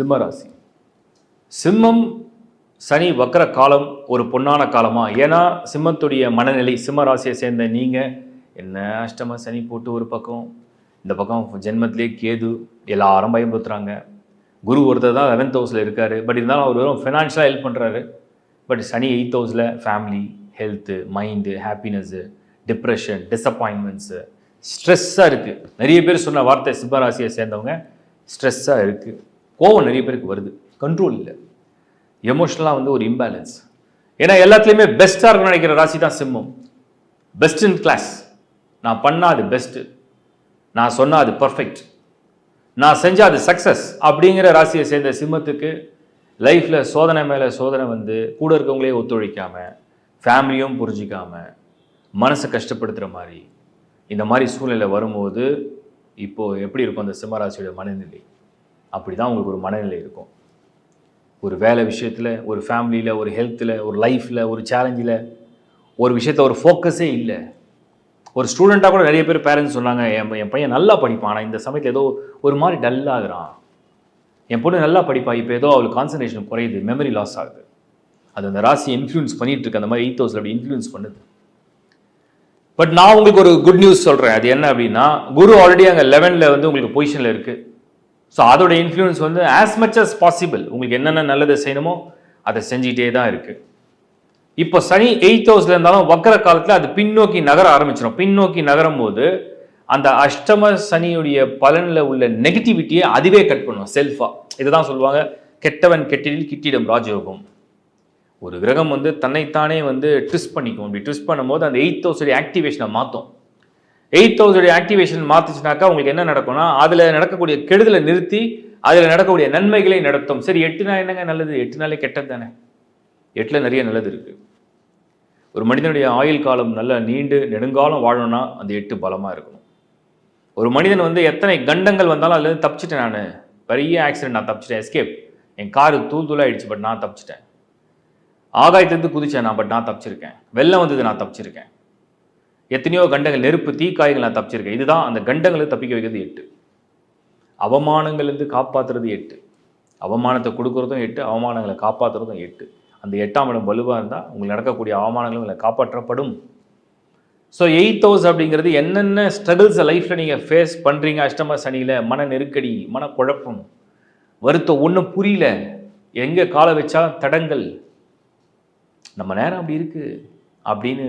சிம்ம ராசி. சிம்மம் சனி வக்கர காலம் ஒரு பொன்னான காலமா? ஏன்னா சிம்மத்துடைய மனநிலை சிம்ம ராசியை சேர்ந்த நீங்கள் என்ன அஷ்டம சனி போட்டு ஒரு பக்கம் இந்த பக்கம் ஜென்மத்திலே கேது எல்லாரும் பயன்படுத்துகிறாங்க குரு ஒருத்தர் தான் லெவன்த் ஹவுஸில் இருக்கார். பட் இருந்தாலும் அவர் வெறும் ஃபினான்ஷியலாக ஹெல்ப் பண்ணுறாரு பட் சனி எயித் ஹவுஸில் family health mind happiness depression disappointments ஸ்ட்ரெஸ்ஸாக இருக்குது நிறைய பேர் சொன்ன வார்த்தை சிம்மராசியை சேர்ந்தவங்க ஸ்ட்ரெஸ்ஸாக இருக்குது கோவம் நிறைய பேருக்கு வருது. கண்ட்ரோல் இல்லை. எமோஷனலாக வந்து ஒரு இம்பேலன்ஸ் ஏன்னா எல்லாத்துலேயுமே பெஸ்ட்டாக இருக்கணும்னு நினைக்கிற ராசி தான் சிம்மம். பெஸ்ட் இன் கிளாஸ் நான் பண்ணால் அது பெஸ்ட்டு நான் சொன்னால் அது பர்ஃபெக்ட் நான் செஞ்சால் அது சக்ஸஸ் அப்படிங்கிற ராசியை சேர்ந்த சிம்மத்துக்கு லைஃப்பில் சோதனை மேலே சோதனை வந்து கூட இருக்கவங்களே ஒத்துழைக்காம ஃபேமிலியும் புரிஞ்சிக்காமல் மனசை கஷ்டப்படுத்துகிற மாதிரி இந்த மாதிரி சூழ்நிலை வரும்போது இப்போது எப்படி இருக்கும் அந்த சிம்மராசியோட மனநிலை? அப்படி தான் உங்களுக்கு ஒரு மனநிலை இருக்கும். ஒரு வேலை விஷயத்தில் ஒரு ஃபேமிலியில் ஒரு ஹெல்த்தில் ஒரு லைஃப்பில் ஒரு சேலஞ்சில் ஒரு விஷயத்தில் ஒரு ஃபோக்கஸே இல்லை. ஒரு ஸ்டூடெண்ட்டாக கூட நிறைய பேர் பேரண்ட்ஸ் சொன்னாங்க என் என் பையன் நல்லா படிப்பான் ஆனால் இந்த சமயத்தில் ஏதோ ஒரு மாதிரி டல்லாகிறான். என் பொண்ணு நல்லா படிப்பா இப்போ ஏதோ அவளுக்கு கான்சன்ட்ரேஷன் குறையுது மெமரி லாஸ் ஆகுது. அது அந்த ராசி இன்ஃப்ளூயன்ஸ் பண்ணிகிட்டு இருக்கு அந்த மாதிரி எயிட் ஹவுஸில் அப்படி இன்ஃப்ளூயன்ஸ் பண்ணுது. பட் நான் உங்களுக்கு ஒரு குட் நியூஸ் சொல்கிறேன் அது என்ன அப்படின்னா குரு ஆல்ரெடி அங்கே லெவனில் வந்து உங்களுக்கு பொசிஷனில் இருக்குது ஸோ அதோட இன்ஃப்ளூயன்ஸ் வந்து ஆஸ் மச் அஸ் பாசிபிள் உங்களுக்கு என்னென்ன நல்லதை செய்யணுமோ அதை செஞ்சுக்கிட்டே தான் இருக்குது இப்போ சனி எயித் ஹவுஸில் இருந்தாலும் வக்கர காலத்தில் அது பின்னோக்கி நகர ஆரம்பிச்சிடும் பின்னோக்கி நகரும் போது அந்த அஷ்டம சனியுடைய பலனில் உள்ள நெகட்டிவிட்டியை அதுவே கட் பண்ணும். செல்ஃபாக இதுதான் சொல்லுவாங்க கெட்டவன் கெட்டிடில் கிட்டிடும் ராஜயோகம். ஒரு கிரகம் வந்து தன்னைத்தானே வந்து ட்விஸ்ட் பண்ணிக்கும். இப்படி ட்விஸ்ட் பண்ணும்போது அந்த எயித் ஹவுஸுடைய ஆக்டிவேஷனை மாற்றும் எயிட் தௌசண்ட் ஆக்டிவேஷன் மாற்றுச்சுனாக்கா உங்களுக்கு என்ன நடக்கும்னா அதில் நடக்கக்கூடிய கெடுதலை நிறுத்தி அதில் நடக்கக்கூடிய நன்மைகளை நடத்தும். சரி எட்டு நாள் என்னங்க நல்லது? எட்டு நாளே கெட்டது தானே எட்டில் நிறைய நல்லது இருக்குது ஒரு மனிதனுடைய ஆயுள் காலம் நல்ல நீண்டு நெடுங்காலம் வாழணும்னா அந்த எட்டு பலமாக இருக்கணும். ஒரு மனிதன் வந்து எத்தனை கண்டங்கள் வந்தாலும் அதுலேருந்து தப்பிச்சிட்டேன் நான். பெரிய ஆக்சிடென்ட் நான் தப்பிச்சிட்டேன். எஸ்கேப் என் காரு தூள் தூளாயிடுச்சு பட் நான் தப்பிச்சிட்டேன். ஆகாயத்திலிருந்து குதிச்சேன் நான் பட் நான் தப்பிச்சிருக்கேன். வெள்ளம் வந்தது நான் தப்பிச்சிருக்கேன். எத்தனையோ கண்டங்கள் நெருப்பு தீக்காயங்கள் நான் தப்பிச்சிருக்கேன். இதுதான் அந்த கண்டங்களை தப்பிக்க வைக்கிறது எட்டு. அவமானங்கள்லேருந்து காப்பாற்றுறது எட்டு. அவமானத்தை கொடுக்குறதும் எட்டு அவமானங்களை காப்பாற்றுறதும் எட்டு. அந்த எட்டாம் இடம் வலுவாக இருந்தால் உங்களுக்கு நடக்கக்கூடிய அவமானங்களும் உங்களை காப்பாற்றப்படும். ஸோ எயித் ஹவுஸ் அப்படிங்கிறது என்னென்ன ஸ்ட்ரகிள்ஸை லைஃப்பில் நீங்கள் ஃபேஸ் பண்ணுறீங்க அஷ்டம சனியில் மன நெருக்கடி மனக்குழப்பம் வருத்தம் ஒன்றும் புரியல. எங்கே காலை வச்சா தடங்கள். நம்ம நேரம் அப்படி இருக்குது அப்படின்னு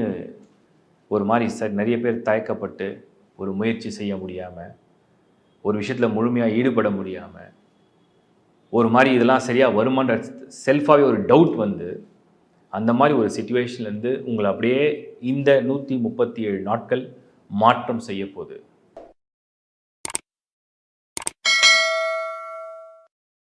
ஒரு மாதிரி ச நிறைய பேர் தயக்கப்பட்டு ஒரு முயற்சி செய்ய முடியாமல் ஒரு விஷயத்தில் முழுமையாக ஈடுபட முடியாமல் ஒரு மாதிரி இதெல்லாம் சரியாக வருமான்ற செல்ஃபாகவே ஒரு டவுட் வந்து அந்த மாதிரி ஒரு சுச்சுவேஷன்லேருந்து உங்களை அப்படியே இந்த நூற்றி முப்பத்தி ஏழு நாட்கள் மாற்றம் செய்ய போகுது